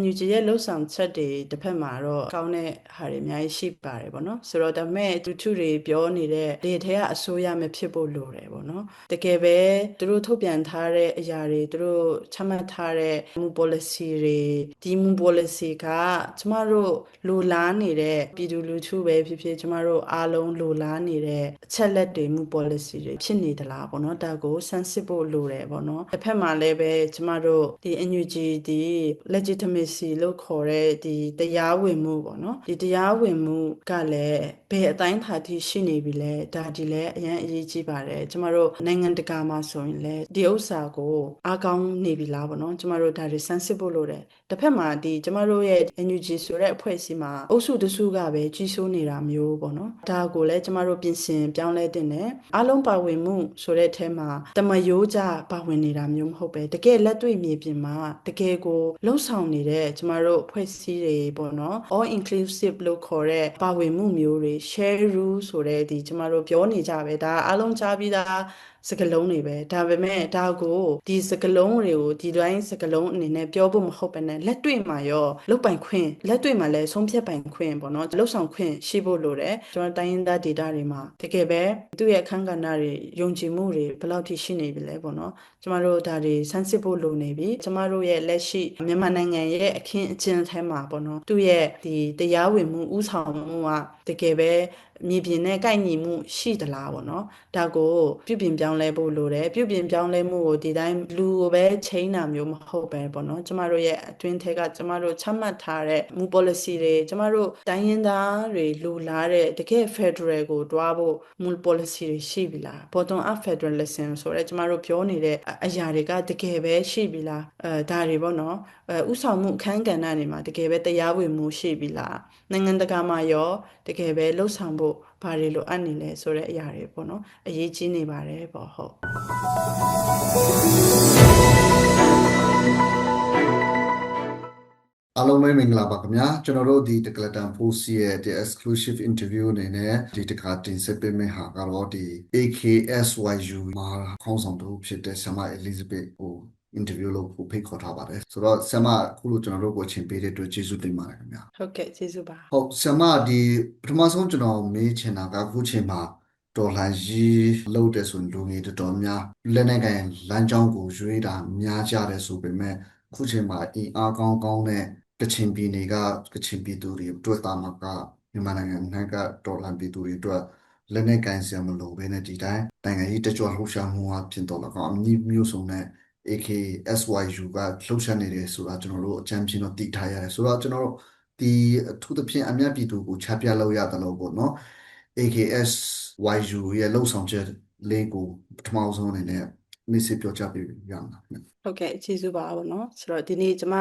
NUG ရဲ့လှုပ်ဆောင်ချက်တွေတစ်ဖက်မှာတော့ကောင်းတဲ့ဟာတွေအများကြီးရှိပါတယ်ပေါ့နော်ဆိုတော့ဒါပေမဲ့သူထုတွေပြောနေတဲ့လေထဲကအစိုးရမဖြစ်ဖို့လိုတယ်ပေါ့နော်တကယ်ပဲသူတို့ထုတ်ပြန်ထားတဲ့အရာတွေသူတို့ချမှတ်ထားတဲ့မူ policy တွေဒီမူ policy ကကျမတို့လိုလားနေတဲ့ပြည်သူလူထုပဲဖြစ်ဖြစ်ကျမတို့အားလုံးလိုလားနေတဲ့အချက်လက်တွေမူ policy တွေဖြစ်နေသလားပေါ့နော်ဒါကိုဆန်းစစ်ဖို့လိုတယ်ပေါ့နော်တစ်ဖက်မှာလည်းပဲကျမတို့ဒီ NUG ဒီ legitimacy လို့ခေါ်တဲ့ဒီတရားဝင်မှုပေါ့နော်ဒီတရားဝင်မှုကလည်း ဘယ်အတိုင်းသာထိရှိနေပြီလဲဒါဒီလည်းအရင်အရေးကြီးပါတယ်ကျမတို့နိုင်ငံတကာမှာဆိုရင်လည်းဒီဥစ္စာကိုအားကောင်းနေပြီလားပေါ့နော်ကျမတို့ဒါတွေဆန်းစစ်ဖို့လိုတယ်တစ်ဖက်မှာဒီကျမတို့ရဲ့ NUG ဆိုတဲ့အဖွဲ့အစည်းမှာအုပ်စုတစုကပဲကြီးစိုးနေတာမျိုးပေါ့နော်ဒါကိုလည်းကျမတို့ပြင်ဆင်ပြောင်းလဲတင်တယ်အားလုံးပါဝင်မှုဆိုတဲ့အထဲမှာတမယိုးကြပါဝင်နေတာမျိုးမဟုတ်ပဲတကယ်လက်တွေ့မြေပြင်မှာတကယ်ကိုလှုပ်ဆောင်နေတဲ့ကျမတို့အဖွဲ့အစည်းတွေပေါ့နော် all inclusive လို့ခေါ်တဲ့ပါဝင်မှုမျိုးတွေ share rule ဆိုတဲ့ဒီကျမတို့ပြောနေကြပဲဒါအားလုံးကြားပြီးသား စကလုံးတွေပဲဒါပေမဲ့ဒါကိုဒီစကလုံးတွေကိုဒီတိုင်းစကလုံးအနေနဲ့ပြောဖို့မဟုတ်ပဲနဲ့လက်တွေ့မှာရောလုတ်ပိုင်ခွင့်လက်တွေ့မှာလည်းဆုံးဖြတ်ပိုင်ခွင့်ပေါ့နော်လှုပ်ဆောင်ခွင့်ရှိဖို့လိုတယ်ကျွန်တော်တိုင်းရင်းသားဒေတာတွေမှာတကယ်ပဲသူ့ရဲ့အခန်းကဏ္ဍတွေယုံကြည်မှုတွေဘယ်လောက်ထိရှိနေပြီလဲပေါ့နော်ကျမတို့ဒါတွေဆန်းစစ်ဖို့လိုနေပြီကျမတို့ရဲ့လက်ရှိမြန်မာနိုင်ငံရဲ့အခင်းအကျင်းထဲမှာပေါ့နော်သူ့ရဲ့ဒီတရားဝင်မှုဥဆောင်မှုကတကယ်ပဲ မြေပြင်နဲ့ကိုက်ညီမှုရှိသလားပေါ့နော်ဒါကိုပြုပြင်ပြောင်းလဲဖို့လိုတယ်ပြုပြင်ပြောင်းလဲမှုကိုဒီတိုင်းလူကိုပဲချိန်တာမျိုးမဟုတ်ပဲပေါ့နော်ကျမတို့ရဲ့အတွင်းထဲကကျမတို့ချမှတ်ထားတဲ့မူ policy တွေကျမတို့တိုင်းရင်းသားတွေလူလာတဲ့တကယ် federal ကိုတွားဖို့မူ policy တွေရှိပြီလား bottom up federalism ဆိုတော့ကျမတို့ပြောနေတဲ့အရာတွေကတကယ်ပဲရှိပြီလားအဲဒါတွေပေါ့နော်အဲဥဆောင်မှုအခန်းကဏ္ဍတွေမှာတကယ်ပဲတရားဝင်မှုရှိပြီလားနိုင်ငံတကာမှာရောတကယ်ပဲလှုပ်ဆောင်ဖို့ ဘာတွေလိုအပ်နေလဲဆိုတဲ့အရာတွေပေါ့နော်အရေးကြီးနေပါတယ်ပေါ့ဟုတ်အားလုံးပဲမင်္ဂလာပါခင်ဗျာကျွန်တော်တို့ဒီ Declaration Post ရဲ့ဒီ exclusive interview အနေနဲ့ဒီတခါတင်ဆက်ပေးမယ့်ဟာကတော့ဒီ AKSYU မှာခေါင်းဆောင်တူဖြစ်တဲ့ဆမ Elizabeth ကို interview လုပ်ဖို့ဖိတ်ခေါ်ထားပါတယ်ဆိုတော့ဆမအခုလိုကျွန်တော်တို့ကိုအချိန်ပေးတဲ့အတွက်ကျေးဇူးတင်ပါတယ်ခင်ဗျာဟုတ်ကဲ့ကျေးဇူးပါဟုတ်ဆမဒီပထမဆုံးကျွန်တော်မေးချင်တာကအခုချိန်မှာဒေါ်လာရေးလုပ်တဲ့ဆိုရင်လူငယ်တော်တော်များလက်နဲ့ကန်လမ်းကြောင်းကိုရွေးတာများကြတယ်ဆိုပေမဲ့အခုချိန်မှာအင်အားကောင်းကောင်းနဲ့ကချင်ပြည်နယ်ကကချင်ပြည်သူတွေအတွက်တာမကမြန်မာနိုင်ငံနိုင်ကဒေါ်လာပြည်သူတွေအတွက်လက်နဲ့ကန်စရာမလိုဘဲနဲ့ဒီတိုင်းနိုင်ငံရေးတကြွလှုပ်ရှားမှုအဖြစ်တော့လကောင်းအမျိုးမျိုးစုံနဲ့ AKSYU ကလှုပ်ရှားနေတယ်ဆိုတာကျွန်တော်တို့အကြမ်းဖျင်းတော့သိထားရတယ်ဆိုတော့ကျွန်တော်တို့ဒီအထူးသဖြင့်အများပြည်သူကိုချပြလို့ရတယ်လို့ပေါ့နော် AKSYU ရဲ့လှုပ်ဆောင်ချက်လေးကိုပထမဆုံးအနေနဲ့မိတ်ဆက်ပြောကြပေးရမှာဟုတ်ကဲ့ကျေးဇူးပါပေါ့နော်ဆိုတော့ဒီနေ့ကျွန်မ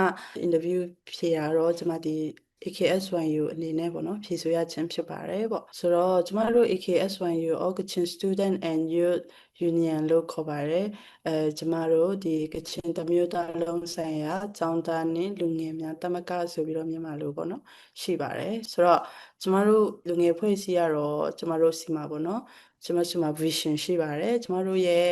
interview ဖြေရတော့ကျွန်မဒီ AKSYU အနေနဲ့ပေါ့နော်ဖြည့်ဆိုရခြင်းဖြစ်ပါတယ်ပေါ့ဆိုတော့ကျမတို့ AKSYU All Kachin Student and Youth Union လို့ခေါ်ပါတယ်အဲကျမတို့ဒီကချင်တမျိုးသားလုံးဆိုင်ရာចောင်းသားနှင့်လူငယ်များတမကဆိုပြီးတော့မြန်မာလိုပေါ့နော်ရှိပါတယ်ဆိုတော့ကျမတို့လူငယ်ဖွဲ့စည်းရတော့ကျမတို့စီမှာပေါ့နော်ကျမတို့မှာ vision ရှိပါတယ်ကျမတို့ရဲ့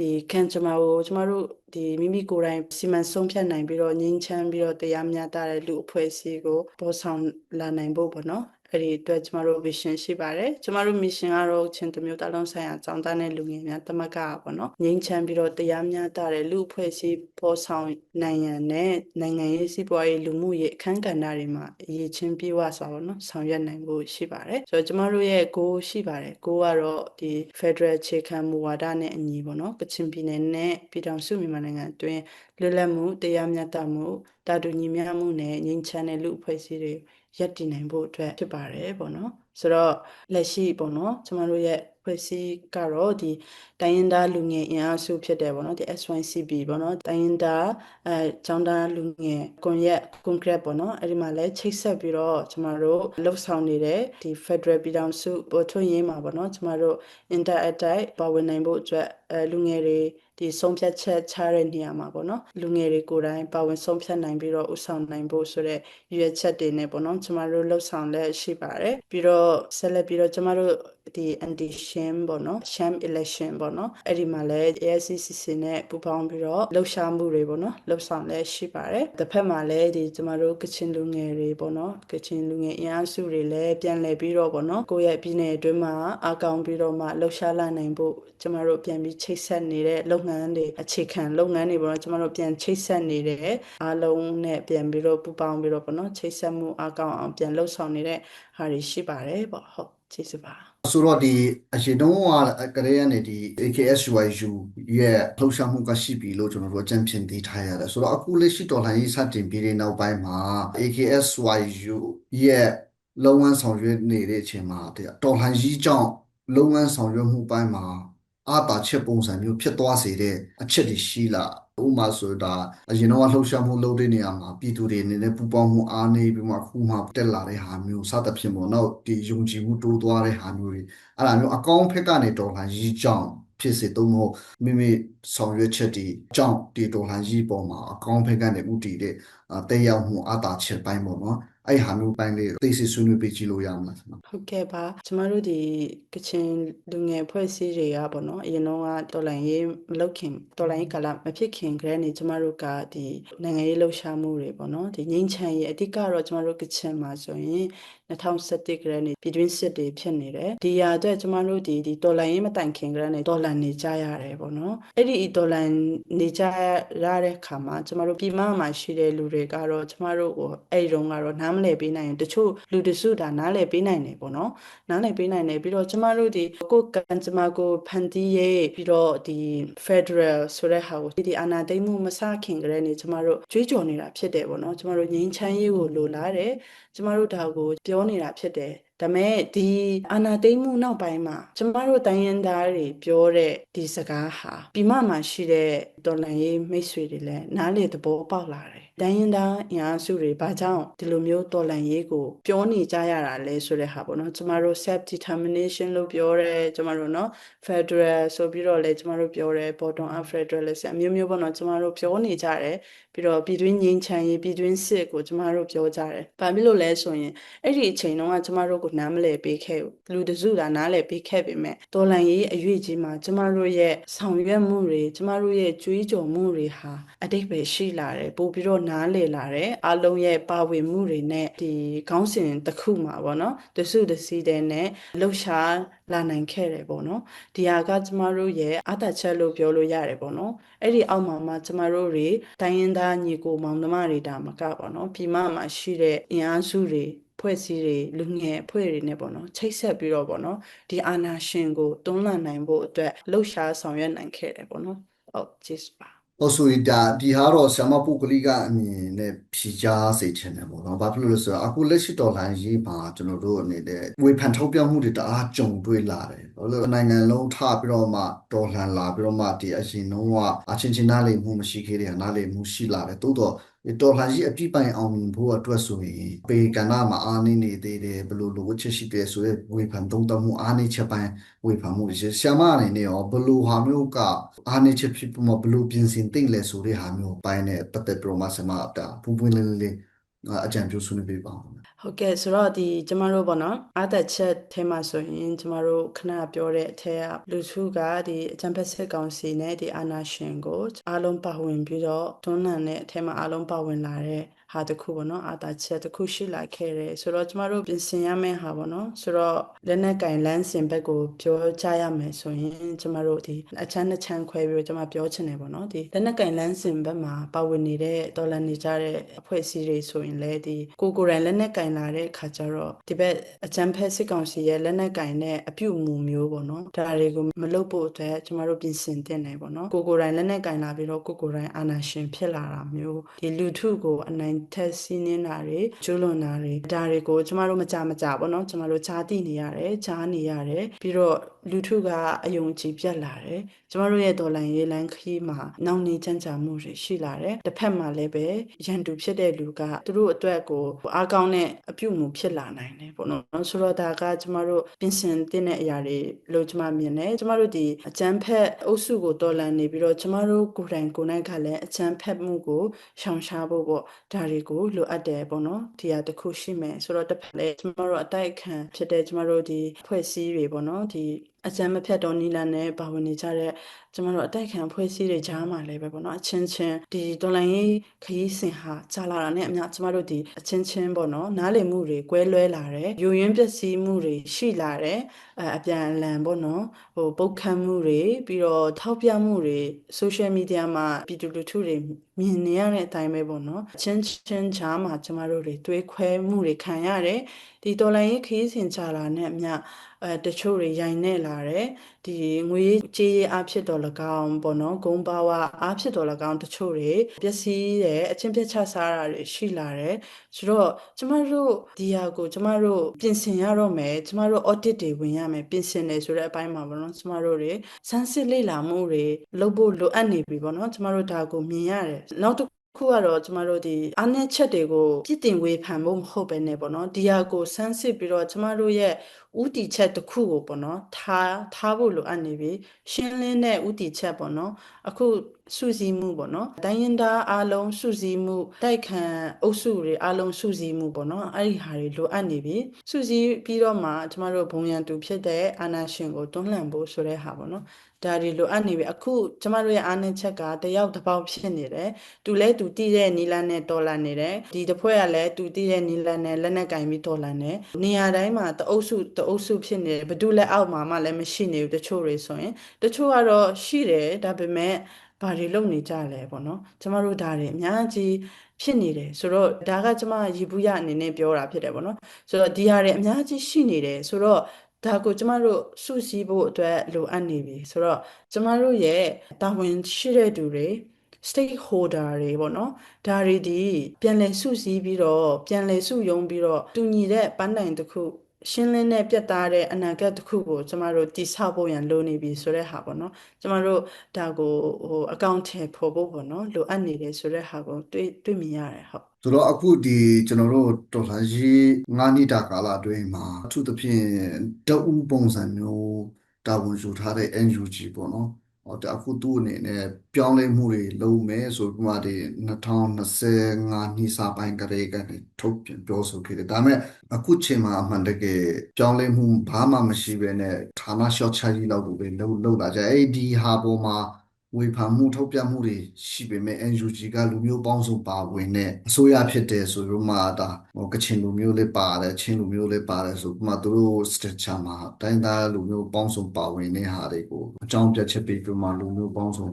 ဒီခံကျမကိုကျမတို့ဒီမိမိကိုယ်တိုင်စီမံဆုံးဖြတ်နိုင်ပြီးတော့ငြိမ်းချမ်းပြီးတော့တရားမျှတတဲ့လူအဖွဲ့အစည်းကိုပေါ်ဆောင်လာနိုင်ဖို့ပေါ့နော် အဲ့ဒီအတွက်ကျမတို့ vision ရှိပါတယ်ကျမတို့ mission ကတော့ချင်းတမျိုးသားလုံးဆိုင်ရာကျောင်းသားနဲ့လူငယ်များတမကပေါ့နော်ငြိမ်းချမ်းပြီးတော့တရားမျှတတဲ့လူအဖွဲ့အစည်းပေါ်ဆောင်နိုင်ရန်နဲ့နိုင်ငံရေးစီးပွားရေးလူမှုရေးအခမ်းကဏ္ဍတွေမှာအရေးချင်းပြေဝစွာပေါ့နော်ဆောင်ရွက်နိုင်ဖို့ရှိပါတယ်ဆိုတော့ကျမတို့ရဲ့ goal ရှိပါတယ် goal ကတော့ဒီ Federal ခြေခံမူဝါဒနဲ့အညီပေါ့နော်ကချင်ပြည်နယ်နဲ့ပြည်ထောင်စုမြန်မာနိုင်ငံအတွင်းလွတ်လပ်မှုတရားမျှတမှုတာတူညီမျှမှုနဲ့ငြိမ်းချမ်းတဲ့လူအဖွဲ့အစည်းတွေရပ်တည်နိုင်ဖို့အတွက်ဖြစ်ပါတယ်ပေါ့နော်ဆိုတော့လက်ရှိပေါ့နော်ကျမတို့ရဲ့ဖွဲ့စည်းကတော့ဒီတိုင်းရင်းသားလူငယ်အင်အားစုဖြစ်တယ်ပေါ့နော်ဒီ SYCB ပေါ့နော်တိုင်းရင်းသားအဲကျောင်းသားလူငယ်ကွန်ရက်ကွန်ကရစ်ပေါ့နော်အဲ့ဒီမှာလည်းချိတ်ဆက်ပြီးတော့ကျမတို့လှုပ်ဆောင်နေတဲ့ဒီ Federal ပြည်ထောင်စုပေါ်ထွန်းရေးမှာပေါ့နော်ကျမတို့ interact ပါဝင်နိုင်ဖို့အတွက်အဲလူငယ်တွေဒီဆုံးဖြတ်ချက်ချတဲ့နေရာမှာပေါ့နော်လူငယ်တွေကိုယ်တိုင်ပါဝင်ဆုံးဖြတ်နိုင်ပြီးတော့ဥဆောင်နိုင်ဖို့ဆိုတဲ့ရွေးချက်တွေနဲ့ပေါ့နော်ကျမတို့လှုပ်ဆောင်လက်ရှိပါတယ်ပြီးတော့ဆက်လက်ပြီးတော့ကျမတို့ ဒီ anti sham ပေါ့နော် sham election ပေါ့နော်အဲ့ဒီမှာလည်း ASCCC နဲ့ပူးပေါင်းပြီးတော့လှုပ်ရှားမှုတွေပေါ့နော်လှုပ်ဆောင်လည်းရှိပါတယ်တစ်ဖက်မှာလည်းဒီကျမတို့ကချင်လူငယ်တွေပေါ့နော်ကချင်လူငယ်အင်အားစုတွေလည်းပြန်လည်ပြီးတော့ပေါ့နော်ကိုယ့်ရဲ့ပြည်နယ်အတွင်းမှာအကောင်းပြီးတော့မှလှုပ်ရှားလာနိုင်ဖို့ကျမတို့ပြန်ပြီးချိတ်ဆက်နေတဲ့လုပ်ငန်းတွေအခြေခံလုပ်ငန်းတွေပေါ့နော်ကျမတို့ပြန်ချိတ်ဆက်နေတဲ့အားလုံးနဲ့ပြန်ပြီးတော့ပူးပေါင်းပြီးတော့ပေါ့နော်ချိတ်ဆက်မှုအကောင်းအောင်ပြန်လှုပ်ဆောင်နေတဲ့ဟာတွေရှိပါတယ်ပေါ့ဟုတ်ကျေးဇူးပါ ဆိုတော့ဒီအရင်တုန်းကကလေးကနေဒီ AKSYU ရဲ့လှုပ်ရှားမှုကရှိပြီလို့ကျွန်တော်တို့အကြံဖြင့်သိထားရတယ်ဆိုတော့အခုလက်ရှိတော်လှန်ရေးစတင်ပြီးတဲ့နောက်ပိုင်းမှာ AKSYU ရဲ့လုံဝန်းဆောင်ရွက်နေတဲ့အချိန်မှာတော်လှန်ရေးကြောင့်လုံဝန်းဆောင်ရွက်မှုပိုင်းမှာအာတာချက်ပုံစံမျိုးဖြစ်သွားစေတဲ့အချက်တွေရှိလာ ဥပမာဆိုတာအရင်တော့လှုပ်ရှားမှုလုပ်တဲ့နေရာမှာပြည်သူတွေအနေနဲ့ပူပေါင်းမှုအားနေပြီးမှအခုမှတက်လာတဲ့ဟာမျိုးစသဖြင့်ပေါ့နောက်ဒီယုံကြည်မှုတိုးသွားတဲ့ဟာမျိုးတွေအဲ့ဒါမျိုးအကောင့်ဖက်ကနေတော်လှန်ရေးကြောင့်ဖြစ်စေတော့မဟုတ်မိမိဆောင်ရွက်ချက်ဒီကြောင့်ဒီတော်လှန်ရေးပေါ်မှာအကောင့်ဖက်ကနေဥတည်တဲ့တက်ရောက်မှုအတာချက်ပိုင်းပေါ့နော် အဲ့ဟာမျိုးပိုင်းလေးသိစိဆွေးနွေးပေးကြည့်လို့ရမလားဆရာဟုတ်ကဲ့ပါကျမတို့ဒီကချင်လူငယ်ဖွဲ့စည်းတွေကပေါ့နော်အရင်တော့ကတော်လိုင်းရေးမလုပ်ခင်တော်လိုင်းရေးကာလမဖြစ်ခင်ကတည်းကနေကျမတို့ကဒီနိုင်ငံရေးလှုပ်ရှားမှုတွေပေါ့နော်ဒီငိမ့်ချမ်းရေးအဓိကတော့ကျမတို့ကချင်မှာဆိုရင်2017ကတည်းကနေပြည်တွင်းစစ်တွေဖြစ်နေတယ်ဒီရာအတွက်ကျမတို့ဒီဒီတော်လိုင်းရေးမတိုင်ခင်ကတည်းကနေတော်လန်နေကြရတယ်ပေါ့နော်အဲ့ဒီတော်လန်နေကြရတဲ့ခါမှာကျမတို့ပြည်မမှာရှိတဲ့လူတွေကတော့ကျမတို့ကိုအဲ့ဒီတော့ကတော့နားမလည်ပေးနိုင်ရင်တချို့လူတစုဒါနားလည်ပေးနိုင်တယ်ပေါ့နော်နားလည်ပေးနိုင်တယ်ပြီးတော့ကျမတို့ဒီကိုကန်ကျမကိုဖန်တီးရေးပြီးတော့ဒီ Federal ဆိုတဲ့ဟာကိုဒီအာနာသိမ့်မှုမစခင်ကတည်းကနေကျမတို့ကြွေးကြော်နေတာဖြစ်တယ်ပေါ့နော်ကျမတို့ငြိမ်းချမ်းရေးကိုလိုလားတယ်ကျမတို့ဒါကိုပြောနေတာဖြစ်တယ်ဒါမဲ့ဒီအာနာသိမ့်မှုနောက်ပိုင်းမှာကျမတို့တိုင်းရင်းသားတွေပြောတဲ့ဒီစကားဟာပြီးမှမှရှိတဲ့တော်လန်ရေးမိတ်ဆွေတွေလည်းနားလေသဘောပေါက်လာတယ် ဒိုင်းရင်သားအင်အားစုတွေဘာကြောင့်ဒီလိုမျိုးတော်လှန်ရေးကိုပြောနေကြရတာလဲဆိုတဲ့ဟာပေါ့နော်ကျမတို့ self determination လို့ပြောတယ်ကျမတို့နော် federal ဆိုပြီးတော့လဲကျမတို့ပြောတယ် bottom up federal လဲဆက်အမျိုးမျိုးပေါ့နော်ကျမတို့ပြောနေကြတယ်ပြီးတော့ပြည်တွင်းငြိမ်းချမ်းရေးပြည်တွင်းစစ်ကိုကျမတို့ပြောကြတယ်ဘာဖြစ်လို့လဲဆိုရင်အဲ့ဒီအချိန်တုန်းကကျမတို့ကိုနားမလည်ပေးခဲ့ဘူးလူတစုတာနားလည်ပေးခဲ့ပေမဲ့တော်လှန်ရေးအရေးကြီးမှာကျမတို့ရဲ့ဆောင်ရွက်မှုတွေကျမတို့ရဲ့ကြွေးကြော်မှုတွေဟာအတိတ်ပဲရှိလာတယ်ပို့ပြီးတော့နားလည်လာတယ်။အလုံးရဲ့ပါဝင်မှုတွေနဲ့ဒီခေါင်းစဉ်တစ်ခုမှာပေါ့နော်။တစုတစည်းတဲ့နဲ့လှုပ်ရှားလာနိုင်ခဲ့တယ်ပေါ့နော်ဒီဟာကကျမတို့ရဲ့အသက်ချက်လို့ပြောလို့ရတယ်ပေါ့နော်အဲ့ဒီအောက်မှာမှကျမတို့တွေတိုင်းရင်းသားညီကိုမောင်နှမတွေဒါမကပေါ့နော်ပြည်မမှာရှိတဲ့အင်အားစုတွေဖွဲ့စည်းတွေလူငယ်အဖွဲ့တွေနဲ့ပေါ့နော်ချိတ်ဆက်ပြီးတော့ပေါ့နော်ဒီအာနာရှင်ကိုတွန်းလှန်နိုင်ဖို့အတွက်လှုပ်ရှားဆောင်ရွက်နိုင်ခဲ့တယ်ပေါ့နော်ဟုတ်ကျေးဇူးပါ။ အော်ဆိုရဒါဒီဟာတော့ဆ iam ပုဂ္ဂလိကအမြင်နဲ့ဖြေကြားစေချင်တယ်ပေါ့နော်။ဘာဖြစ်လို့လဲဆိုတော့အခုလက်ရှိတော်လှန်ရေးမှာကျွန်တော်တို့အနေနဲ့ဝေဖန်ထုတ်ပြောမှုတွေတအားကြုံတွေ့လာတယ်။ဘာလို့လဲနိုင်ငံလုံးထပြီးတော့မှတော်လှန်လာပြီးတော့မှဒီအရင်တုန်းကအချင်းချင်းနားလည်မှုမရှိခဲ့တဲ့နားလည်မှုရှိလာတယ်။သို့တော့ဒီ တော်လှန်ရေးအပြည့်ပိုင်အောင်မြင်ဖို့အတွက်ဆိုရင်ပေကဏ္ဍမှာအားနည်းနေသေးတယ်ဘယ်လိုလိုအပ်ချက်ရှိတယ်ဆိုရဲဝေဖန်သုံးသပ်မှုအားနည်းချက်ပိုင်းဝေဖန်မှုတွေရှိဆ iam အနေနဲ့ရောဘယ်လိုဟာမျိုးကအားနည်းချက်ဖြစ်ပုံမှာဘယ်လိုပြင်ဆင်သင့်လဲဆိုတဲ့ဟာမျိုးပိုင်းနဲ့ပတ်သက်ပြီးတော့မှဆ iam တာပူပွင့်လေးလေးလေး အကြံပြုဆွေးနွေးပေးပါဦးဟုတ်ကဲ့ဆိုတော့ဒီကျမတို့ပေါ့နော်အသက်ချက်ထဲမှာဆိုရင်ကျမတို့ခဏပြောတဲ့အထက်ကလူစုကဒီအကြံဖက်စစ်ကောင်စီနဲ့ဒီအာနာရှင်ကိုအားလုံးပါဝင်ပြီးတော့တွန်းလှန်တဲ့အထက်မှာအားလုံးပါဝင်လာတဲ့ ဟာတစ်ခုပေါ့နော်အာသာချက်တစ်ခုရှိလာခဲ့တယ်ဆိုတော့ကျမတို့ပြင်ဆင်ရမယ့်ဟာပေါ့နော်ဆိုတော့လက်နက်ကင်လန်းစင်ဘက်ကိုပြောကြရမယ်ဆိုရင်ကျမတို့ဒီအချမ်းနှစ်ချမ်းခွဲပြီးတော့ကျမပြောချင်တယ်ပေါ့နော်ဒီလက်နက်ကင်လန်းစင်ဘက်မှာပါဝင်နေတဲ့တော်လန်နေကြတဲ့အဖွဲ့အစည်းတွေဆိုရင်လည်းဒီကိုကိုယ်တိုင်လက်နက်ကင်လာတဲ့ခါကျတော့ဒီဘက်အချမ်းဖက်စစ်ကောင်စီရဲ့လက်နက်ကင်တဲ့အပြုအမူမျိုးပေါ့နော်ဒါတွေကိုမလုပ်ဖို့အတွက်ကျမတို့ပြင်ဆင်တင်တယ်ပေါ့နော်ကိုကိုယ်တိုင်လက်နက်ကင်လာပြီးတော့ကိုကိုယ်တိုင်အာဏာရှင်ဖြစ်လာတာမျိုးဒီလူထုကိုအနိုင်ထက်စီးနှင်းတာတွေကျူးလွန်တာတွေဒါတွေကိုကျမတို့မကြမကြပေါ့နော်ကျမတို့ကြားသိနေရတယ်ကြားနေရတယ်ပြီးတော့လူထုကအယုံကြည်ပြတ်လာတယ်ကျမတို့ရဲ့ဒေါ်လာရေးလန်းခီးမှာနောင်နေကြံ့ကြာမှုတွေရှိလာတယ်တစ်ဖက်မှာလည်းပဲရန်သူဖြစ်တဲ့လူကသူတို့အတွက်ကိုအားကောင်းတဲ့အပြုမှုဖြစ်လာနိုင်တယ်ပေါ့နော်ဆိုတော့ဒါကကျမတို့ပြင်ဆင်တဲ့အရာတွေလို့ကျမမြင်တယ်ကျမတို့ဒီအကျန်းဖက်အုပ်စုကိုတော်လန်နေပြီးတော့ကျမတို့ကိုယ်တိုင်ကိုယ်နိုင်ကလည်းအကျန်းဖက်မှုကိုရှောင်ရှားဖို့ပေါ့ဒါတွေကိုလိုအပ်တယ်ပေါ့နော်ဒီဟာတစ်ခုရှိမယ်ဆိုတော့တစ်ဖက်လည်းကျမတို့အတိုက်အခံဖြစ်တဲ့ကျမတို့ဒီဖွဲ့စည်းတွေပေါ့နော်ဒီအကြမ်းမဖြတ်တော်နီလာနဲ့ပါဝင်နေကြတဲ့ကျမတို့အတိုက်ခံဖွဲ့စည်းတွေကြားမှာလည်းပဲပေါ့နော်အချင်းချင်းဒီတော်လိုင်းရေးခရီးစဉ်ဟာကြာလာတာနဲ့အမျှကျမတို့ဒီအချင်းချင်းပေါ့နော်နားလည်မှုတွေကွဲလွဲလာတယ်ယူရင်းပျက်စီးမှုတွေရှိလာတယ်အအပြန်အလှန်ပေါ့နော်ဟိုပုတ်ခတ်မှုတွေပြီးတော့ထောက်ပြမှုတွေ social media မှာပြည်သူလူထုတွေ မြင်နေရတဲ့အတိုင်းပဲပေါ့နော်အချင်းချင်းကြားမှာကျမတို့တွေတွေးခွဲမှုတွေခံရတယ်ဒီတော်လိုင်းရေးခရီးစဉ်ကြာလာနဲ့အမျှအဲတချို့တွေရိုင်နေလာတယ်ဒီငွေကြေးအားဖြစ်တော်၎င်းပေါ့နော်ဂုံပါဝါအားဖြစ်တော်၎င်းတချို့တွေပျက်စီးတယ်အချင်းပြတ်ချစားတာတွေရှိလာတယ်ဆိုတော့ကျမတို့ဒီဟာကိုကျမတို့ပြင်ဆင်ရတော့မယ်ကျမတို့ audit တွေဝင်ရမယ်ပြင်ဆင်တယ်ဆိုတဲ့အပိုင်းမှာပေါ့နော်ကျမတို့တွေစမ်းစစ်လေ့လာမှုတွေလုပ်ဖို့လိုအပ်နေပြီပေါ့နော်ကျမတို့ဒါကိုမြင်ရတယ်နောက်တစ် ခုကတော့ကျမတို့ဒီအားနည်းချက်တွေကိုပြစ်တင်ဝေဖန်ဖို့မဟုတ်ပဲねပေါ့နော်ဒီဟာကိုစမ်းစစ်ပြီးတော့ကျမတို့ရဲ့ဥတီချက်တစ်ခုကိုပေါ့နော်ထားထားဖို့လိုအပ်နေပြီရှင်းလင်းတဲ့ဥတီချက်ပေါ့နော်အခုစုစည်းမှုပေါ့နော်တိုင်းရင်သားအားလုံးစုစည်းမှုတိုက်ခံအုပ်စုတွေအားလုံးစုစည်းမှုပေါ့နော်အဲ့ဒီဟာတွေလိုအပ်နေပြီစုစည်းပြီးတော့မှကျမတို့ဘုံရန်သူဖြစ်တဲ့အာနာရှင်ကိုတွန်းလှန်ဖို့ဆိုတဲ့ဟာပေါ့နော် ဒါတွေလိုအပ်နေပြီအခုကျမတို့ရဲ့အားနည်းချက်ကတယောက်တစ်ပေါက်ဖြစ်နေတယ်သူလဲသူတည်တဲ့နီလာနဲ့တော်လာနေတယ်ဒီတစ်ဖွဲ့ကလည်းသူတည်တဲ့နီလာနဲ့လက်နဲ့ကင်ပြီးတော်လာနေနေရာတိုင်းမှာတအုပ်စုတအုပ်စုဖြစ်နေတယ်ဘယ်သူလဲအောက်မှာမှလည်းမရှိနေဘူးတချို့တွေဆိုရင်တချို့ကတော့ရှိတယ်ဒါပေမဲ့ဘာတွေလုပ်နေကြလဲပေါ့နော်ကျမတို့ဒါတွေအများကြီးဖြစ်နေတယ်ဆိုတော့ဒါကကျမရေဘူးရအနေနဲ့ပြောတာဖြစ်တယ်ပေါ့နော်ဆိုတော့ဒီဟာတွေအများကြီးရှိနေတယ်ဆိုတော့ ဒါကိုကျမတို့စုစည်းဖို့အတွက်လိုအပ်နေပြီဆိုတော့ကျမတို့ရဲ့တာဝန်ရှိတဲ့သူတွေ stakeholder တွေပေါ့နော်ဒါတွေဒီပြန်လည်စုစည်းပြီးတော့ပြန်လည်စုယုံပြီးတော့တူညီတဲ့ပန်းတိုင်တစ်ခု ရှင်းလင်းတဲ့ပြတ်သားတဲ့အနာဂတ်တစ်ခုကိုကျမတို့တိဆောက်ဖို့ရန်လိုနေပြီဆိုတဲ့ဟာပေါ့နော်ကျမတို့ဒါကိုဟိုအကောင့်ထဲပေါ်ဖို့ပေါ့နော်လိုအပ်နေတယ်ဆိုတဲ့ဟာကိုတွေ့တွေ့မြင်ရတယ်ဟုတ်ဆိုတော့အခုဒီကျွန်တော်တို့တော်လှန်ရေး၅နှစ်တာကာလအတွင်းမှာအထူးသဖြင့်တအူးပုံစံမျိုးတာဝန်ယူထားတဲ့ NUG ပေါ့နော် ဟောဒါအခုသူ့အနေနဲ့ပြောင်းလဲမှုတွေလုပ်မယ်ဆိုပြီးမှဒီ2025နှစ်စာပိုင်းကလေးကနေထုတ်ပြန်ပြောဆိုခဲ့တယ်ဒါပေမဲ့အခုချိန်မှာအမှန်တကယ်ပြောင်းလဲမှုဘာမှမရှိဘဲနဲ့ဌာနလျှော့ချကြီးလောက်ကိုပဲလုပ်လုပ်လာကြအဲ့ဒီဟာပေါ်မှာ ဝေဖန်မှုထုတ်ပြမှုတွေရှိပေမဲ့ NUG ကလူမျိုးပေါင်းစုံပါဝင်တဲ့အစိုးရဖြစ်တယ်ဆိုတော့မှဒါဟိုကချင်လူမျိုးလေးပါတယ်ချင်းလူမျိုးလေးပါတယ်ဆိုမှသူတို့ structure မှာတိုင်းသားလူမျိုးပေါင်းစုံပါဝင်တဲ့ဟာတွေကိုအကြောင်းပြချက်ပေးပြီးမှလူမျိုးပေါင်းစုံ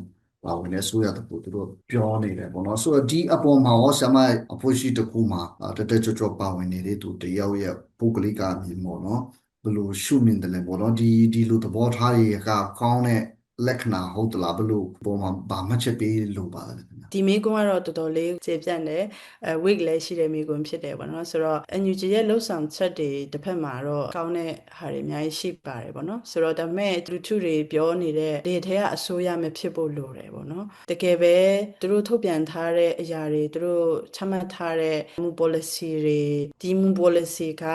ပါဝင်တဲ့အစိုးရတပူသူတို့ပြောနေတယ်ပေါ့နော်ဆိုတော့ဒီအပေါ်မှာဟောဆမအဖို့ရှိတခုမှာတတက်ကြွကြွပါဝင်နေတဲ့သူတယောက်ရဲ့ပုဂ္ဂလိကအမြင်ပေါ့နော်ဘယ်လိုရှုမြင်တယ်လဲပေါ့နော်ဒီဒီလိုသဘောထားတွေကကောင်းတဲ့ လက္ခဏာဟုတ်သလားဘလို့ပုံမှာဗာမှတ်ချက်ပေးလို့ပါလဲခင်ဗျာဒီမိကွန်းကတော့တော်တော်လေးကျေပြန့်တယ်အဲ week လည်းရှိတဲ့မိကွန်းဖြစ်တယ်ပေါ့နော်ဆိုတော့ NUG ရဲ့လှုပ်ဆောင်ချက်တွေတစ်ဖက်မှာတော့ကောင်းတဲ့ဟာတွေအများကြီးရှိပါတယ်ပေါ့နော်ဆိုတော့ဒါပေမဲ့လူထုတွေပြောနေတဲ့လေထဲကအစိုးရမဖြစ်ဖို့လိုတယ်ပေါ့နော်တကယ်ပဲသူတို့ထုတ်ပြန်ထားတဲ့အရာတွေသူတို့ချမှတ်ထားတဲ့မူ policy တွေဒီမူ policy က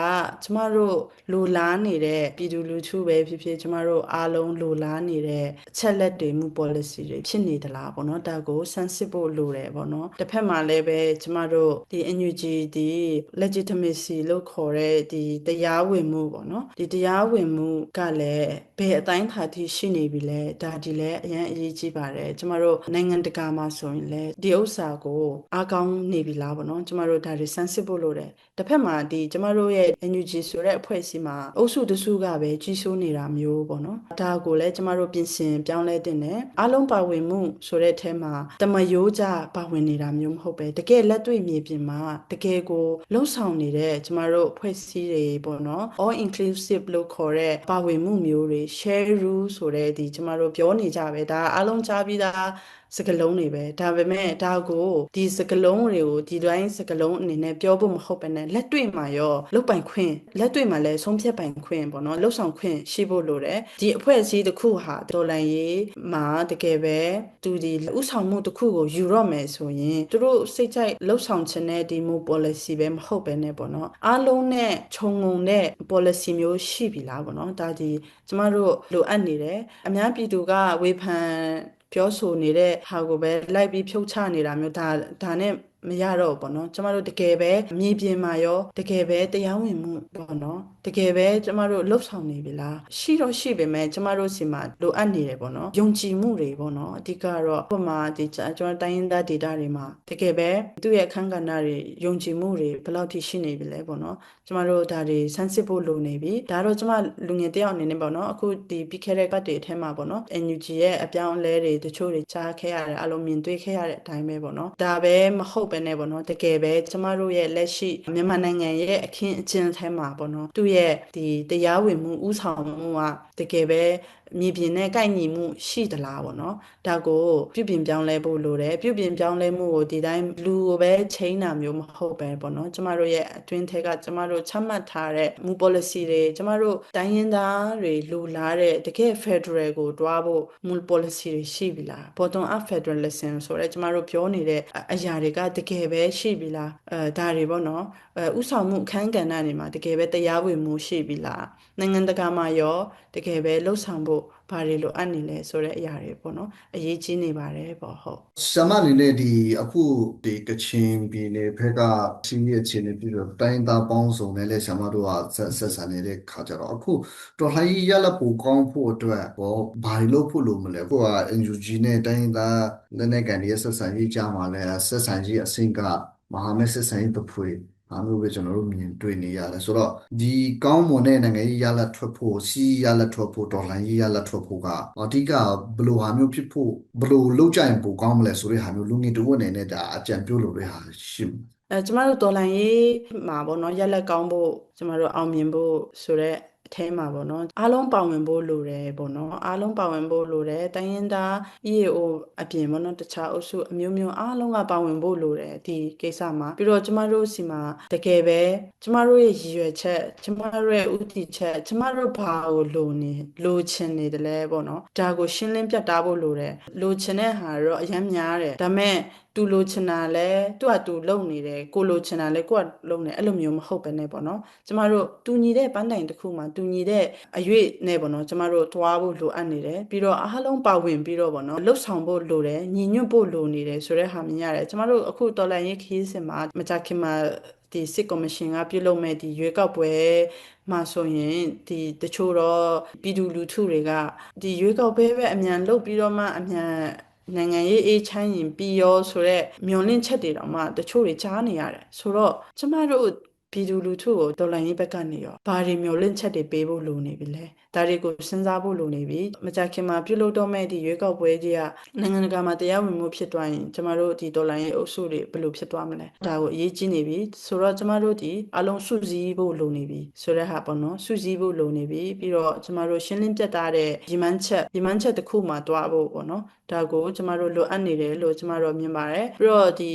ကျမတို့လိုလားနေတဲ့ပြည်သူလူထုပဲဖြစ်ဖြစ်ကျမတို့အားလုံးလိုလားနေတဲ့အချက်လက်တွေမူ policy တွေဖြစ်နေသလားပေါ့နော်ဒါကိုစမ်းစစ်ဖို့လိုတယ်ပေါ့နော်တစ်ဖက်မှာလည်းပဲကျမတို့ဒီ NUG ဒီ legitimacy လို့ခေါ်တဲ့ဒီတရားဝင်မှုပေါ့နော်ဒီတရားဝင်မှုကလည်းဘယ်အတိုင်းထာထိရှိနေပြီလဲဒါဒီလည်းအရင်အရေးကြီးပါတယ်ကျမတို့နိုင်ငံတကာမှာဆိုရင်လည်းဒီဥစ္စာကိုအားကောင်းနေပြီလားပေါ့နော်ကျမတို့ဒါတွေစမ်းစစ်ဖို့လိုတယ်တစ်ဖက်မှာဒီကျမတို့ရဲ့ NUG ဆိုတဲ့အဖွဲ့အစည်းမှာအုပ်စုတစုကပဲကြီးစိုးနေတာမျိုးပေါ့နော်ဒါကိုလည်းကျမတို့ပြင်ဆင်ပြောင်းလဲတင်တယ်အားလုံးပါဝင်မှုဆိုတဲ့အထဲမှာတမယိုးကြပါဝင်နေတာမျိုးမဟုတ်ပဲတကယ်လက်တွေ့မြေပြင်မှာတကယ်ကိုလှုပ်ဆောင်နေတဲ့ကျမတို့အဖွဲ့အစည်းတွေပေါ့နော် all inclusive လို့ခေါ်တဲ့ပါဝင်မှုမျိုးတွေ share rule ဆိုတဲ့ဒီကျမတို့ပြောနေကြပဲဒါအားလုံးကြားပြီးသား စကလုံးတွေပဲဒါပေမဲ့ဒါကိုဒီစကလုံးတွေကိုဒီတိုင်းစကလုံးအနေနဲ့ပြောဖို့မဟုတ်ပဲနဲ့လက်တွေ့မှာရောလုတ်ပိုင်ခွင့်လက်တွေ့မှာလည်းဆုံးဖြတ်ပိုင်ခွင့်ပေါ့နော်လှုပ်ဆောင်ခွင့်ရှိဖို့လိုတယ်ဒီအဖွဲ့အစည်းတစ်ခုဟာတော်လန်ရေးမှာတကယ်ပဲသူဒီဥဆောင်မှုတစ်ခုကိုယူတော့မယ်ဆိုရင်သူတို့စိတ်ကြိုက်လှုပ်ဆောင်ခြင်းတဲ့ဒီမျိုး policy ပဲမဟုတ်ပဲနဲ့ပေါ့နော်အားလုံးနဲ့ခြုံငုံတဲ့ policy မျိုးရှိပြီလားပေါ့နော်ဒါဒီကျမတို့လိုအပ်နေတယ်အများပြည်သူကဝေဖန် ပြောဆိုနေတဲ့ဟာကိုပဲလိုက်ပြီးဖြုတ်ချနေတာမျိုးဒါဒါနဲ့ မမရတော့ဘူးပေါ့နော်ကျမတို့တကယ်ပဲမြေပြင်မှာရောတကယ်ပဲတရားဝင်မှုပေါ့နော်တကယ်ပဲကျမတို့လှုပ်ဆောင်နေပြီလားရှိတော့ရှိပေမဲ့ကျမတို့စီမှာလိုအပ်နေတယ်ပေါ့နော်ယုံကြည်မှုတွေပေါ့နော်အဓိကတော့ဥပမာဒီကျွန်တော်တိုင်းရင်းသားဒေတာတွေမှာတကယ်ပဲသူ့ရဲ့အခန်းကဏ္ဍတွေယုံကြည်မှုတွေဘယ်လောက်ထိရှိနေပြီလဲပေါ့နော်ကျမတို့ဒါတွေဆန်းစစ်ဖို့လိုနေပြီဒါတော့ကျမလူငယ်တယောက်အနေနဲ့ပေါ့နော်အခုဒီပြီးခဲ့တဲ့ပတ်တွေအထက်မှာပေါ့နော် NUG ရဲ့အပြောင်းအလဲတွေတချို့တွေကြားခဲ့ရတယ်အလုံးမြင်တွေ့ခဲ့ရတဲ့အတိုင်းပဲပေါ့နော်ဒါပဲမဟုတ်ပဲနဲ့ပေါ့နော်တကယ်ပဲကျမတို့ရဲ့လက်ရှိမြန်မာနိုင်ငံရဲ့အခင်းအကျင်းထဲမှာပေါ့နော်သူ့ရဲ့ဒီတရားဝင်မှုဥဆောင်မှုကတကယ်ပဲ မြေပြင်နဲ့ကိုက်ညီမှုရှိသလားပေါ့နော်ဒါကိုပြုပြင်ပြောင်းလဲဖို့လိုတယ်ပြုပြင်ပြောင်းလဲမှုကိုဒီတိုင်းလူကိုပဲချိန်တာမျိုးမဟုတ်ပဲပေါ့နော်ကျမတို့ရဲ့အတွင်းထဲကကျမတို့ချမှတ်ထားတဲ့မူ policy တွေကျမတို့တိုင်းရင်းသားတွေလူလာတဲ့တကယ် federal ကိုတွားဖို့မူ policy တွေရှိပြီလား bottom up federalism ဆိုတော့ကျမတို့ပြောနေတဲ့အရာတွေကတကယ်ပဲရှိပြီလားအဲဒါတွေပေါ့နော်အဲဥဆောင်မှုအခန်းကဏ္ဍတွေမှာတကယ်ပဲတရားဝင်မှုရှိပြီလားနိုင်ငံတကာမှာရောတကယ်ပဲလှုပ်ဆောင်ဖို့ ဘာတွေလိုအပ်နေလဲဆိုတဲ့အရာတွေပေါ့နော်အရေးကြီးနေပါတယ်ပေါ့ဟုတ်ဆရာမအနေနဲ့ဒီအခုဒီကချင်ပြည်နယ်ဘက်ကစီးရဲ့အခြေအနေပြီးတော့တိုင်းသားပေါင်းစုံနဲ့လည်းဆရာမတို့ကဆက်ဆက်ဆံနေတဲ့ခါကြတော့အခုတော်လှန်ရေးရလဒ်ပိုကောင်းဖို့အတွက်ဘောဘာတွေလုပ်ဖို့လိုမလဲကိုက NUG နဲ့တိုင်းသားလက်နက်ကန်တွေရဲ့ဆက်ဆံရေးကြားမှာလည်းဆက်ဆံရေးအဆင့်ကမဟာမိတ်ဆက်ဆံရေးတစ်ဖွဲ့ အားမျိုးပဲကျွန်တော်တို့မြင်တွေ့နေရတယ်ဆိုတော့ဒီကောင်းမွန်တဲ့နိုင်ငံရေးရလဒ်ထွက်ဖို့စီးရလဒ်ထွက်ဖို့ဒေါ်လာရေးရလဒ်ထွက်ဖို့ကအဓိကဘယ်လိုဟာမျိုးဖြစ်ဖို့ဘယ်လိုလုပ်ကြရင်ပိုကောင်းမလဲဆိုတဲ့ဟာမျိုးလူငယ်တစ်ဝက်အနေနဲ့ဒါအကြံပြုလို့တဲ့ဟာရှိမှာအဲကျမတို့တော်လန်ရေးမှာပေါ့နော်ရက်လက်ကောင်းဖို့ကျမတို့အောင်မြင်ဖို့ဆိုတော့အ ထဲမှာပေါ့နော်အားလုံးပါဝင်ဖို့လိုတယ်ပေါ့နော်အားလုံးပါဝင်ဖို့လိုတယ်တိုင်းရင်းသား EAO အပြင်ပေါ့နော်တခြားအုပ်စုအမျိုးမျိုးအားလုံးကပါဝင်ဖို့လိုတယ်ဒီကိစ္စမှာပြီးတော့ကျမတို့စီမှာတကယ်ပဲကျမတို့ရဲ့ရည်ရွယ်ချက်ကျမတို့ရဲ့ဥတီချက်ကျမတို့ဘာကိုလိုနေလိုချင်နေတယ်လဲပေါ့နော်ဒါကိုရှင်းလင်းပြတ်သားဖို့လိုတယ်လိုချင်တဲ့ဟာတော့အများများတယ်ဒါပေမဲ့ သူလိုချင်တာလဲသူကသူလုံနေတယ်ကိုလိုချင်တာလဲကိုကလုံနေအဲ့လိုမျိုးမဟုတ်ပဲねပေါ့နော်ကျမတို့တူညီတဲ့ပန်းတိုင်တစ်ခုမှာတူညီတဲ့အရွေ့နဲ့ပေါ့နော်ကျမတို့သွားဖို့လိုအပ်နေတယ်ပြီးတော့အားလုံးပါဝင်ပြီးတော့ပေါ့နော်လှုပ်ဆောင်ဖို့လိုတယ်ညီညွတ်ဖို့လိုနေတယ်ဆိုတဲ့ဟာမြင်ရတယ်ကျမတို့အခုတော်လန်ရေးခီးစင်မှာမကြခင်မှာဒီစစ်ကော်မရှင်ကပြုလုပ်မဲ့ဒီရွေးကောက်ပွဲမှာဆိုရင်ဒီတချို့တော့ပြည်သူလူထုတွေကဒီရွေးကောက်ပွဲပဲအမြန်လုပ်ပြီးတော့မှအမြန် နိုင်ငံရေးအေးချမ်းရင်ပြီးရောဆိုတော့မျောလင့်ချက်တွေတော့မှတချို့တွေကြားနေရတယ်ဆိုတော့ကျမတို့ ပြည်သူလူထုကိုတော်လှန်ရေးဘက်ကနေရောဘာတွေမျောလင့်ချက်တွေပေးဖို့လိုနေပြီလဲဒါတွေကိုစဉ်းစားဖို့လိုနေပြီမကြခင်မှာပြုလုပ်တော့မဲ့ဒီရွေးကောက်ပွဲကြီးကနိုင်ငံတကာမှာတရားဝင်မှုဖြစ်သွားရင်ကျမတို့ဒီတော်လှန်ရေးအုပ်စုတွေဘယ်လိုဖြစ်သွားမလဲဒါကိုအရေးကြီးနေပြီဆိုတော့ကျမတို့ဒီအလုံးစုစည်းဖို့လိုနေပြီဆိုတဲ့ဟာပေါ့နော်စုစည်းဖို့လိုနေပြီပြီးတော့ကျမတို့ရှင်းလင်းပြတ်သားတဲ့ရီမန်းချက်ရီမန်းချက်တစ်ခုမှတွားဖို့ပေါ့နော်ဒါကိုကျမတို့လိုအပ်နေတယ်လို့ကျမတို့မြင်ပါတယ်ပြီးတော့ဒီ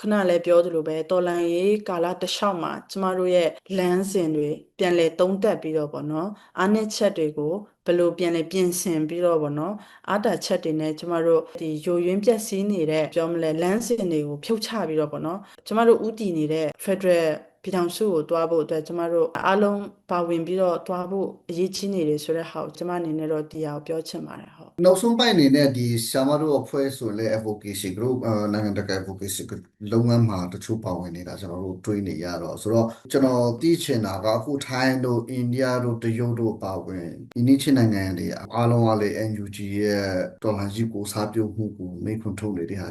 ခဏလည်းပြောသလိုပဲတော်လန်ရေးကာလတစ်လျှောက်မှာကျမတို့ရဲ့လမ်းစဉ်တွေပြန်လည်သုံးသပ်ပြီးတော့ပေါ့နော်အားနည်းချက်တွေကိုဘယ်လိုပြန်လည်ပြင်ဆင်ပြီးတော့ပေါ့နော်အားတာချက်တွေနဲ့ကျမတို့ဒီယိုယွင်းပြက်စီးနေတဲ့ပြောမလဲလမ်းစဉ်တွေကိုဖြုတ်ချပြီးတော့ပေါ့နော်ကျမတို့ဥတည်နေတဲ့ Federal ပြည်ထောင်စုကိုတွားဖို့အတွက်ကျမတို့အားလုံးပါဝင်ပြီးတော့တွားဖို့အရေးကြီးနေတယ်ဆိုတဲ့ဟာကိုကျမအနေနဲ့တော့တရားကိုပြောချင်ပါတယ်ဟုတ်နောက်ဆုံးပိုင်းအနေနဲ့ဒီဆ iam တို့အဖွဲ့ဆိုလဲ advocacy group အာနိုင်ငံတကာ advocacy group လုပ်ငန်းမှာတချို့ပါဝင်နေတာကျွန်တော်တို့တွေးနေရတော့ဆိုတော့ကျွန်တော်သိချင်တာကအခုထိုင်းတို့အိန္ဒိယတို့တရုတ်တို့ပါဝင်ဒီနေ့ချင်းနိုင်ငံတွေအားလုံးကလေ NUG ရဲ့တော်လှန်ရေးကိုစားပြုမှုကိုမိခွန်းထုတ်နေတဲ့ဟာ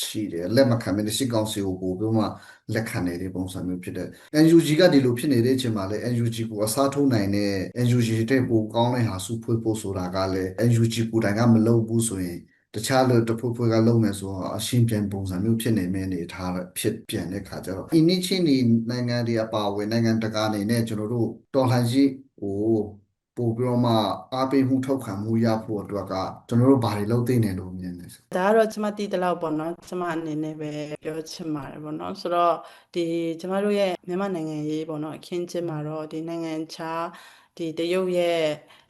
ရှိတယ်လက်မခံမင်းစစ်ကောင်စီကိုပို့ပြီးမှလက်ခံနေတဲ့ပုံစံမျိုးဖြစ်တဲ့ NUG ကဒီလိုဖြစ်နေတဲ့အချိန်မှာလည်း NUG ကိုအစားထိုးနိုင်တဲ့ NUG တဲ့ပိုကောင်းတဲ့ဟာစုဖွဲ့ဖို့ဆိုတာကလည်း NUG ကိုတိုင်ကမလုပ်ဘူးဆိုရင်တခြားလို့တဖွဲ့ဖွဲ့ကလုပ်မယ်ဆိုတော့အရှင်းပြန်ပုံစံမျိုးဖြစ်နေမယ့်အနေထားဖြစ်ပြန်တဲ့ခါကျတော့အင်းနီချင်းဒီနိုင်ငံတွေအပါအဝင်နိုင်ငံတကာအနေနဲ့ကျွန်တော်တို့တော်လှန်ရေးကို ပို့ပြီးတော့မှအားပေးမှုထောက်ခံမှုရဖို့အတွက်ကကျွန်တော်တို့ဘာတွေလုပ်သင့်တယ်လို့မြင်နေစဒါကတော့ကျမတည်တလောက်ပေါ့နော်ကျမအနေနဲ့ပဲပြောချင်ပါတယ်ပေါ့နော်ဆိုတော့ဒီကျမတို့ရဲ့မြန်မာနိုင်ငံရေးပေါ့နော်အခင်းကျင်းမှာတော့ဒီနိုင်ငံခြားဒီတရုတ်ရဲ့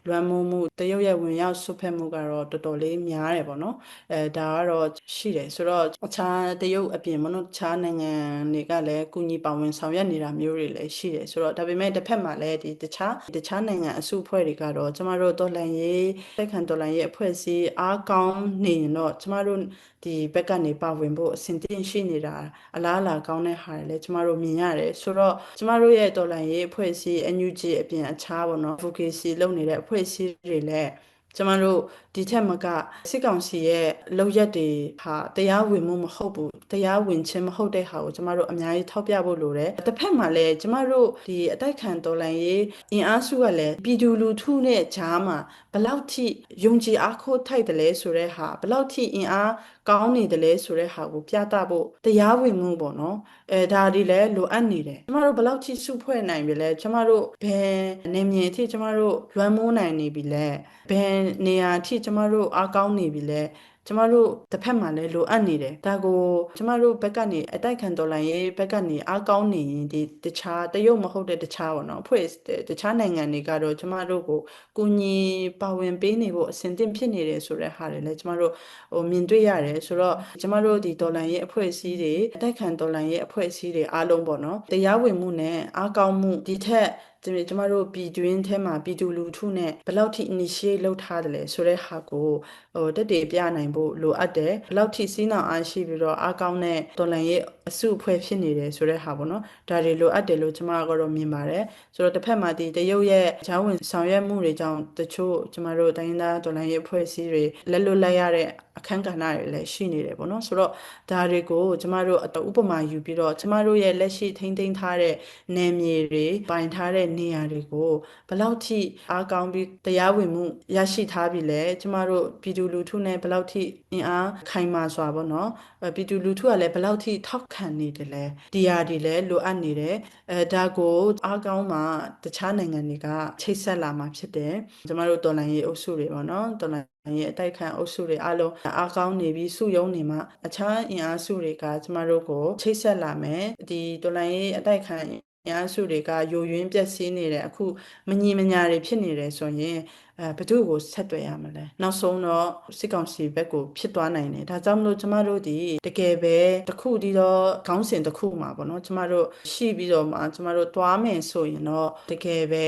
လွမ်းမိုးမှုတရုတ်ရဲ့ဝင်ရောက်ဆွတ်ဖက်မှုကတော့တော်တော်လေးများတယ်ပေါ့နော်အဲဒါကတော့ရှိတယ်ဆိုတော့အခြားတရုတ်အပြင်မနော်အခြားနိုင်ငံတွေကလည်းကုညီပါဝင်ဆောင်ရွက်နေတာမျိုးတွေလည်းရှိတယ်ဆိုတော့ဒါပေမဲ့တစ်ဖက်မှာလည်းဒီတခြားတခြားနိုင်ငံအစုအဖွဲ့တွေကတော့ကျမတို့တော်လန်ရေးတက်ခံတော်လန်ရေးအဖွဲ့အစည်းအားကောင်းနေရင်တော့ကျမတို့ ဒီဘက်ကနေပါဝင်ဖို့အဆင်သင့်ရှိနေတာအလားအလာကောင်းတဲ့ဟာတွေလည်းကျမတို့မြင်ရတယ်ဆိုတော့ကျမတို့ရဲ့တော်လန်ရေးအဖွဲ့အစည်း NUG အပြင်အခြားပေါ့နော် advocacy လုပ်နေတဲ့အဖွဲ့အစည်းတွေလည်းကျမတို့ဒီထက်မကစစ်ကောင်စီရဲ့လောက်ရက်တွေဟာတရားဝင်မှုမဟုတ်ဘူးတရားဝင်ခြင်းမဟုတ်တဲ့ဟာကိုကျမတို့အများကြီးထောက်ပြဖို့လိုတယ်တစ်ဖက်မှာလည်းကျမတို့ဒီအတိုက်ခံတော်လှန်ရေးအင်အားစုကလည်းပြည်သူလူထုနဲ့ဂျားမှာဘလောက်ထိယုံကြည်အားကိုးထိုက်တယ်လဲဆိုတဲ့ဟာဘလောက်ထိအင်အားကောင်းနေတယ်လဲဆိုတဲ့ဟာကိုပြသဖို့တရားဝင်မှုပေါ့နော်အဲဒါဒီလည်းလိုအပ်နေတယ်ကျမတို့ဘလောက်ထိစုဖွဲ့နိုင်ပြီလဲကျမတို့ဘယ်နေမြင်အထိကျမတို့လွမ်းမိုးနိုင်နေပြီလဲဘယ်နေရာအထိကျမတို့အားကောင်းနေပြီလဲ ကျမတို့တစ်ဖက်မှာလည်းလိုအပ်နေတယ်ဒါကိုကျမတို့ဘက်ကနေအတိုက်ခံတော်လှန်ရေးဘက်ကနေအားကောင်းနေရင်ဒီတခြားတရုတ်မဟုတ်တဲ့တခြားပေါ့နော်အဖွဲ့တခြားနိုင်ငံတွေကတော့ကျမတို့ကိုကူညီပါဝင်ပေးနေဖို့အဆင်သင့်ဖြစ်နေတယ်ဆိုတဲ့ဟာတွေလည်းကျမတို့ဟိုမြင်တွေ့ရတယ်ဆိုတော့ကျမတို့ဒီတော်လှန်ရေးအဖွဲ့အစည်းတွေအတိုက်ခံတော်လှန်ရေးအဖွဲ့အစည်းတွေအားလုံးပေါ့နော်တရားဝင်မှုနဲ့အားကောင်းမှုဒီထက်ဒီ ကျမတို့ပြည်တွင်းထဲမှာပြည်သူလူထုနဲ့ဘယ်လောက်ထိ initiate လုပ်ထားတယ်လဲဆိုတဲ့ဟာကိုဟိုတက်တည်ပြနိုင်ဖို့လိုအပ်တယ်ဘယ်လောက်ထိစီးနှောင်အားရှိပြီးတော့အားကောင်းတဲ့တော်လှန်ရေးအစုအဖွဲ့ဖြစ်နေတယ်ဆိုတဲ့ဟာပေါ့နော်ဒါတွေလိုအပ်တယ်လို့ကျမကတော့မြင်ပါတယ်ဆိုတော့တစ်ဖက်မှာဒီတရုတ်ရဲ့ဂျောင်းဝင်ဆောင်ရွက်မှုတွေကြောင့်တချို့ကျမတို့တိုင်းရင်းသားတော်လှန်ရေးအဖွဲ့အစည်းတွေလက်လွတ်လိုက်ရတဲ့အခန်းကဏ္ဍတွေလည်းရှိနေတယ်ပေါ့နော်ဆိုတော့ဒါတွေကိုကျမတို့ဥပမာယူပြီးတော့ကျမတို့ရဲ့လက်ရှိထိမ့်သိမ်းထားတဲ့နယ်မြေတွေပိုင်ထားတဲ့နေရာတွေကိုဘယ်လောက်ထိအားကောင်းပြီးတရားဝင်မှုရရှိထားပြီလဲကျမတို့ပြည်သူလူထုနဲ့ဘယ်လောက်ထိအင်အားခိုင်မာစွာပေါ့နော်ပြည်သူလူထုကလည်းဘယ်လောက်ထိထောက်ခံနေတယ်လဲဒီဟာတွေလည်းလိုအပ်နေတယ်အဲဒါကိုအားကောင်းမှတခြားနိုင်ငံတွေကချိတ်ဆက်လာမှာဖြစ်တယ်ကျမတို့တော်လိုင်းရေးအုပ်စုတွေပေါ့နော်တော်လိုင်းရဲ့အတိုက်ခံအုပ်စုတွေအလုံးအားကောင်းနေပြီးစုယုံနေမှအခြားအင်အားစုတွေကကျမတို့ကိုချိတ်ဆက်လာမယ်ဒီတော်လိုင်းရေးအတိုက်ခံ အင်အားစုတွေကယိုယွင်းပျက်စီးနေတယ်အခုမညီမညာတွေဖြစ်နေတယ်ဆိုရင်အဲဘသူ့ကိုဆက်သွယ်ရမလဲနောက်ဆုံးတော့စစ်ကောင်စီဘက်ကိုဖြစ်သွားနိုင်တယ်ဒါကြောင့်မလို့ကျမတို့ဒီတကယ်ပဲတခုတည်းတော့ခေါင်းစဉ်တစ်ခုမှာပေါ့နော်ကျမတို့ရှိပြီးတော့မှကျမတို့သွားမယ်ဆိုရင်တော့တကယ်ပဲ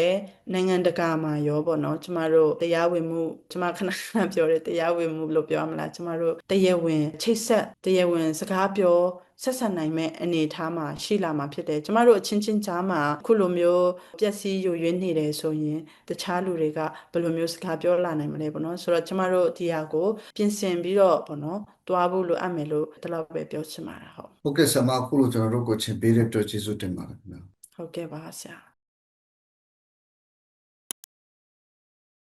နိုင်ငံတကာမှာရောပေါ့နော်ကျမတို့တရားဝင်မှုကျမခဏခဏပြောတယ်တရားဝင်မှုလို့ပြောမလားကျမတို့တရားဝင်ချိတ်ဆက်တရားဝင်စကားပြော ဆက်ဆံနိုင်မဲ့အနေအထားမှာရှိလာမှာဖြစ်တယ်ကျမတို့အချင်းချင်းကြားမှာခုလိုမျိုးပျက်စီးယိုယွင်းနေတယ်ဆိုရင်တခြားလူတွေကဘယ်လိုမျိုးစကားပြောလာနိုင်မလဲပေါ့နော်ဆိုတော့ကျမတို့ဒီဟာကိုပြင်ဆင်ပြီးတော့ပေါ့နော်တွားဖို့လိုအပ်မယ်လို့ဒီလောက်ပဲပြောချင်ပါတယ်ဟုတ်ဟုတ်ကဲ့ဆရာမအခုလိုကျွန်တော်တို့ကိုချင်ပေးတဲ့အတွက်ကျေးဇူးတင်ပါတယ်ခင်ဗျာဟုတ်ကဲ့ပါဆရာ